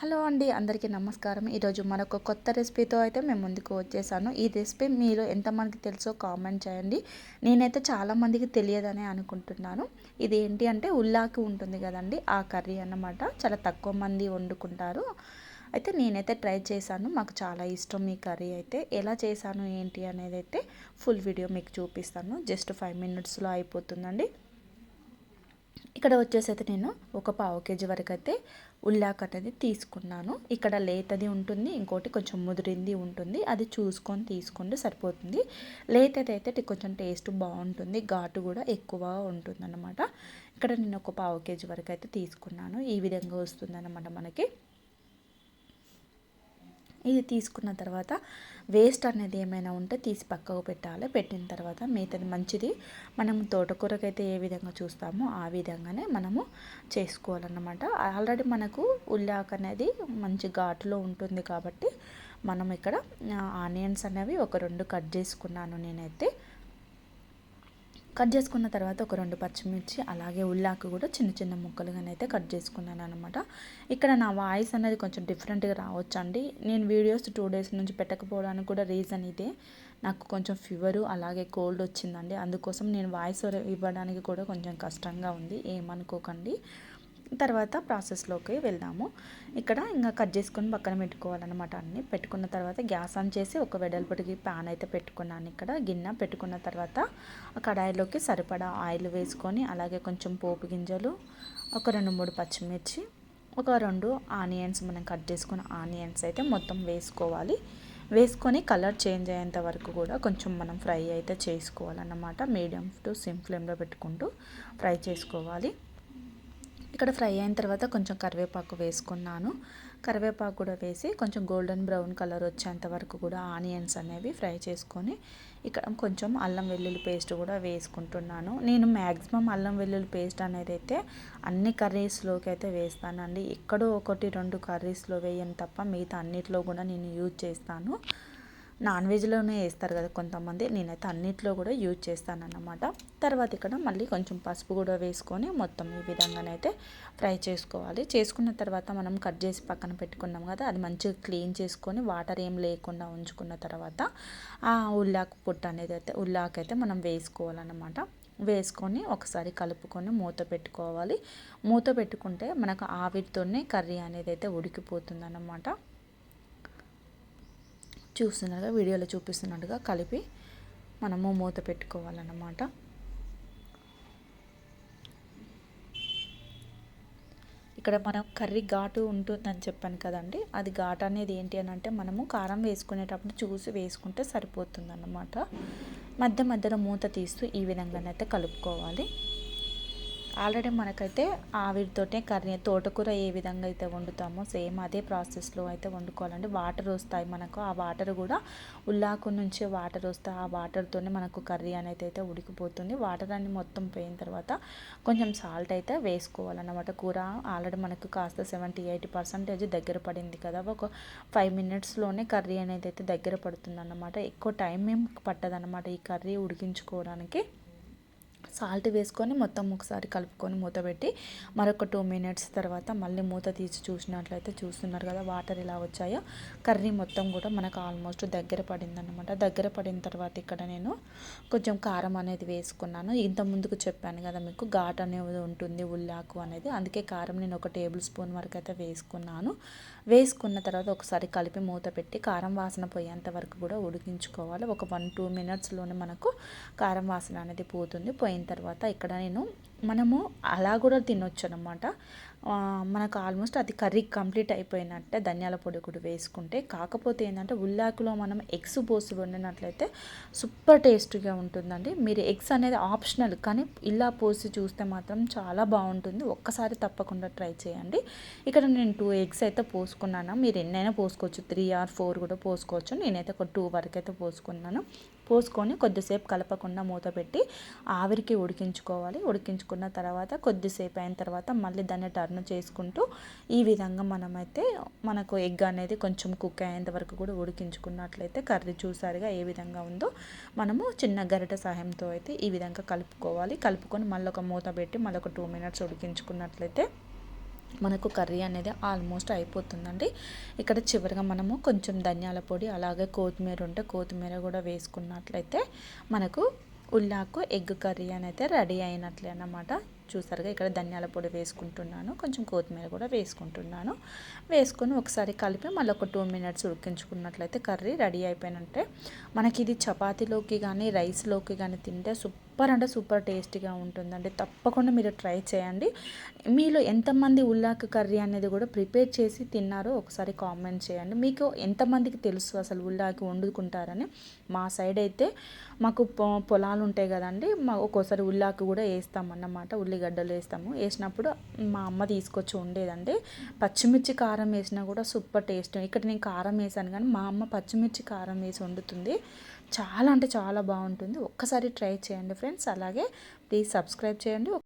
Hello అండి అందరికీ నమస్కారం. ఈరోజు మరొక కొత్త రెసిపీతో అయితే మేము ముందుకు వచ్చేసాను. ఈ రెసిపీ మీరు ఎంతమందికి తెలుసో కామెంట్ చేయండి. నేనైతే చాలామందికి తెలియదనే అనుకుంటున్నాను. ఇది ఏంటి అంటే ఉల్లాకి ఉంటుంది కదండి ఆ కర్రీ అన్నమాట. చాలా తక్కువ మంది వండుకుంటారు. అయితే నేనైతే ట్రై చేశాను. మాకు చాలా ఇష్టం ఈ కర్రీ అయితే. ఎలా చేశాను ఏంటి అనేది అయితే ఫుల్ వీడియో మీకు చూపిస్తాను. జస్ట్ ఫైవ్ మినిట్స్లో అయిపోతుందండి. ఇక్కడ వచ్చేసి అయితే నేను ఒక పావు కేజీ వరకు అయితే ఉల్లాక్ అనేది తీసుకున్నాను. ఇక్కడ లేతది ఉంటుంది ఇంకోటి కొంచెం ముదిరింది ఉంటుంది. అది చూసుకొని తీసుకోండి సరిపోతుంది. లేతది అయితే కొంచెం టేస్ట్ బాగుంటుంది ఘాటు కూడా ఎక్కువ ఉంటుంది ఇక్కడ నేను ఒక పావు కేజీ వరకు అయితే తీసుకున్నాను. ఈ విధంగా వస్తుందన్నమాట మనకి. ఇది తీసుకున్న తర్వాత వేస్ట్ అనేది ఏమైనా ఉంటే తీసి పక్కకు పెట్టాలి. పెట్టిన తర్వాత మిగతాది మంచిది. మనం తోటకూరకైతే ఏ విధంగా చూస్తామో ఆ విధంగానే మనము చేసుకోవాలన్నమాట. ఆల్రెడీ మనకు ఉల్లాక్ అనేది మంచి ఘాటులో ఉంటుంది కాబట్టి మనం ఇక్కడ ఆనియన్స్ అనేవి ఒక రెండు కట్ చేసుకున్నాను నేనైతే. కట్ చేసుకున్న తర్వాత ఒక రెండు పచ్చిమిర్చి అలాగే ఉల్లాకు కూడా చిన్న చిన్న ముక్కలుగానైతే కట్ చేసుకున్నాను అనమాట ఇక్కడ నా వాయిస్ అనేది కొంచెం డిఫరెంట్గా రావచ్చండి. నేను వీడియోస్ టూ డేస్ నుంచి పెట్టకపోవడానికి కూడా రీజన్ ఇదే. నాకు కొంచెం ఫీవరు అలాగే కోల్డ్ వచ్చిందండి. అందుకోసం నేను వాయిస్ ఇవ్వడానికి కూడా కొంచెం కష్టంగా ఉంది. ఏమనుకోకండి. తర్వాత ప్రాసెస్లోకి వెళ్దాము. ఇక్కడ ఇంకా కట్ చేసుకొని పక్కన పెట్టుకోవాలన్నమాట అన్నీ. పెట్టుకున్న తర్వాత గ్యాస్ ఆన్ చేసి ఒక వెడల్పటికి ప్యాన్ అయితే పెట్టుకున్నాను ఇక్కడ. గిన్నె పెట్టుకున్న తర్వాత కడాయిలోకి సరిపడా ఆయిల్ వేసుకొని అలాగే కొంచెం పోపు గింజలు ఒక రెండు మూడు పచ్చిమిర్చి ఒక రెండు ఆనియన్స్ మనం కట్ చేసుకున్న ఆనియన్స్ అయితే మొత్తం వేసుకోవాలి. వేసుకొని కలర్ చేంజ్ అయ్యేంత వరకు కూడా కొంచెం మనం ఫ్రై అయితే చేసుకోవాలన్నమాట. మీడియం టు సిమ్ ఫ్లేమ్లో పెట్టుకుంటూ ఫ్రై చేసుకోవాలి. ఇక్కడ ఫ్రై అయిన తర్వాత కొంచెం కరివేపాకు వేసుకున్నాను. కరివేపాకు కూడా వేసి కొంచెం గోల్డెన్ బ్రౌన్ కలర్ వచ్చేంత వరకు కూడా ఆనియన్స్ అనేవి ఫ్రై చేసుకొని ఇక్కడ కొంచెం అల్లం వెల్లుల్లి పేస్ట్ కూడా వేసుకుంటున్నాను. నేను మ్యాక్సిమం అల్లం వెల్లుల్లి పేస్ట్ అనేది అయితే అన్ని కర్రీస్లోకి అయితే వేస్తానండి. ఎక్కడో ఒకటి రెండు కర్రీస్లో వేయను తప్ప మిగతా అన్నిట్లో కూడా నేను యూజ్ చేస్తాను. నాన్ వెజ్లోనే వేస్తారు కదా కొంతమంది. నేనైతే అన్నిట్లో కూడా యూజ్ చేస్తాను అన్నమాట తర్వాత ఇక్కడ మళ్ళీ కొంచెం పసుపు కూడా వేసుకొని మొత్తం ఈ విధంగానైతే ఫ్రై చేసుకోవాలి. చేసుకున్న తర్వాత మనం కట్ చేసి పక్కన పెట్టుకున్నాం కదా అది మంచిగా క్లీన్ చేసుకొని వాటర్ ఏం లేకుండా ఉంచుకున్న తర్వాత ఆ ఉల్లాకు పుట్టు అనేది అయితే ఉల్లాకైతే మనం వేసుకోవాలన్నమాట. వేసుకొని ఒకసారి కలుపుకొని మూత పెట్టుకోవాలి. మూత పెట్టుకుంటే మనకు ఆవిరితోనే కర్రీ అనేది అయితే ఉడికిపోతుంది అన్నమాట చూస్తున్నట్టుగా వీడియోలో చూపిస్తున్నట్టుగా కలిపి మనము మూత పెట్టుకోవాలన్నమాట. ఇక్కడ మనం కర్రీ ఘాటు ఉంటుందని చెప్పాను కదండి. అది ఘాటు అనేది ఏంటి అని అంటే మనము కారం వేసుకునేటప్పుడు చూసి వేసుకుంటే సరిపోతుంది అన్నమాట మధ్య మధ్యలో మూత తీస్తూ ఈ విధంగానైతే కలుపుకోవాలి. ఆల్రెడీ మనకైతే ఆవిరితోటే కర్రీ తోటకూర ఏ విధంగా అయితే వండుతామో సేమ్ అదే ప్రాసెస్లో అయితే వండుకోవాలండి. వాటర్ వస్తాయి మనకు ఆ వాటర్ కూడా ఉల్లాకు నుంచి వాటర్ వస్తాయి. ఆ వాటర్తోనే మనకు కర్రీ అనేది అయితే ఉడికిపోతుంది. వాటర్ అన్ని మొత్తం పోయిన తర్వాత కొంచెం సాల్ట్ అయితే వేసుకోవాలన్నమాట. కూర ఆల్రెడీ మనకు కాస్త సెవెంటీ ఎయిటీ పర్సెంటేజ్ దగ్గర పడింది కదా. ఒక ఫైవ్ మినిట్స్లోనే కర్రీ అనేది అయితే దగ్గర పడుతుంది అన్నమాట ఎక్కువ టైం ఏం పట్టదన్నమాట ఈ కర్రీ ఉడికించుకోవడానికి. సాల్ట్ వేసుకొని మొత్తం ఒకసారి కలుపుకొని మూత పెట్టి మరొక టూ మినిట్స్ తర్వాత మళ్ళీ మూత తీసి చూసినట్లయితే చూస్తున్నారు కదా వాటర్ ఇలా వచ్చాయో. కర్రీ మొత్తం కూడా మనకు ఆల్మోస్ట్ దగ్గర పడిందనమాట దగ్గర పడిన తర్వాత ఇక్కడ నేను కొంచెం కారం అనేది వేసుకున్నాను. ఇంత ముందుకు చెప్పాను కదా మీకు ఘాట్ అనేది ఉంటుంది ఉల్లాకు అనేది. అందుకే కారం నేను ఒక టేబుల్ స్పూన్ వరకు అయితే వేసుకున్నాను. వేసుకున్న తర్వాత ఒకసారి కలిపి మూత పెట్టి కారం వాసన పోయేంత వరకు కూడా ఉడికించుకోవాలి. ఒక వన్ టూ మినిట్స్లోనే మనకు కారం వాసన అనేది పోతుంది. అయిన తర్వాత ఇక్కడ నేను మనము అలా కూడా తినొచ్చు అనమాట మనకు ఆల్మోస్ట్ అది కర్రీ కంప్లీట్ అయిపోయినట్టే ధనియాల పొడి కూడా వేసుకుంటే. కాకపోతే ఏంటంటే ఉల్లాకులో మనం ఎగ్స్ పోసి వండినట్లయితే సూపర్ టేస్టీగా ఉంటుందండి. మీరు ఎగ్స్ అనేది ఆప్షనల్ కానీ ఇలా పోసి చూస్తే మాత్రం చాలా బాగుంటుంది. ఒక్కసారి తప్పకుండా ట్రై చేయండి. ఇక్కడ నేను టూ ఎగ్స్ అయితే పోసుకున్నాను. మీరు ఎన్నైనా పోసుకోవచ్చు. త్రీ ఆర్ ఫోర్ కూడా పోసుకోవచ్చు. నేనైతే ఒక టూ వరకు అయితే పోసుకున్నాను. పోసుకొని కొద్దిసేపు కలపకుండా మూత పెట్టి ఆవిరికి ఉడికించుకోవాలి. ఉడికించుకున్న తర్వాత కొద్దిసేపు అయిన తర్వాత మళ్ళీ దాన్ని టర్న్ చేసుకుంటూ ఈ విధంగా మనమైతే మనకు ఎగ్ అనేది కొంచెం కుక్ అయ్యేంత వరకు కూడా ఉడికించుకున్నట్లయితే కర్రీ చూసారుగా ఏ విధంగా ఉందో మనము చిన్న గరిట సహాయంతో అయితే ఈ విధంగా కలుపుకోవాలి. కలుపుకొని మళ్ళీ ఒక మూత పెట్టి మళ్ళీ ఒక టూ మినిట్స్ ఉడికించుకున్నట్లయితే మనకు కర్రీ అనేది ఆల్మోస్ట్ అయిపోతుందండి. ఇక్కడ చివరిగా మనము కొంచెం ధనియాల పొడి అలాగే కొత్తిమీర ఉంటే కొత్తిమీర కూడా వేసుకున్నట్లయితే మనకు ఉల్లాకు ఎగ్ కర్రీ అని అయితే రెడీ అయినట్లే అన్నమాట. చూసారుగా ఇక్కడ ధనియాల పొడి వేసుకుంటున్నాను కొంచెం కొత్తిమీర కూడా వేసుకుంటున్నాను. వేసుకొని ఒకసారి కలిపి మళ్ళీ ఒక టూ మినిట్స్ ఉడికించుకున్నట్లయితే కర్రీ రెడీ అయిపోయినట్టే. మనకి ఇది చపాతీలోకి కానీ రైస్లోకి కానీ తింటే సూపర్ అంటే సూపర్ టేస్టీగా ఉంటుందండి. తప్పకుండా మీరు ట్రై చేయండి. మీలో ఎంతమంది ఉల్లాకు కర్రీ అనేది కూడా ప్రిపేర్ చేసి తిన్నారో ఒకసారి కామెంట్ చేయండి. మీకు ఎంతమందికి తెలుసు అసలు ఉల్లాకి వండుకుంటారని? మా సైడ్ అయితే మాకు పొలాలు ఉంటాయి కదండి. మా ఒక్కోసారి ఉల్లాకు కూడా వేస్తామన్నమాట. ఉల్లిగడ్డలు వేస్తాము. వేసినప్పుడు మా అమ్మ తీసుకొచ్చి ఉండేదండి పచ్చిమిర్చి కారం వేసినా కూడా సూపర్ టేస్ట్. ఇక్కడ నేను కారం వేసాను కానీ మా అమ్మ పచ్చిమిర్చి కారం వేసి వండుతుంది. చాలా అంటే చాలా బాగుంటుంది. ఒక్కసారి ట్రై చేయండి ఫ్రెండ్స్. అలాగే ప్లీజ్ సబ్స్క్రైబ్ చేయండి.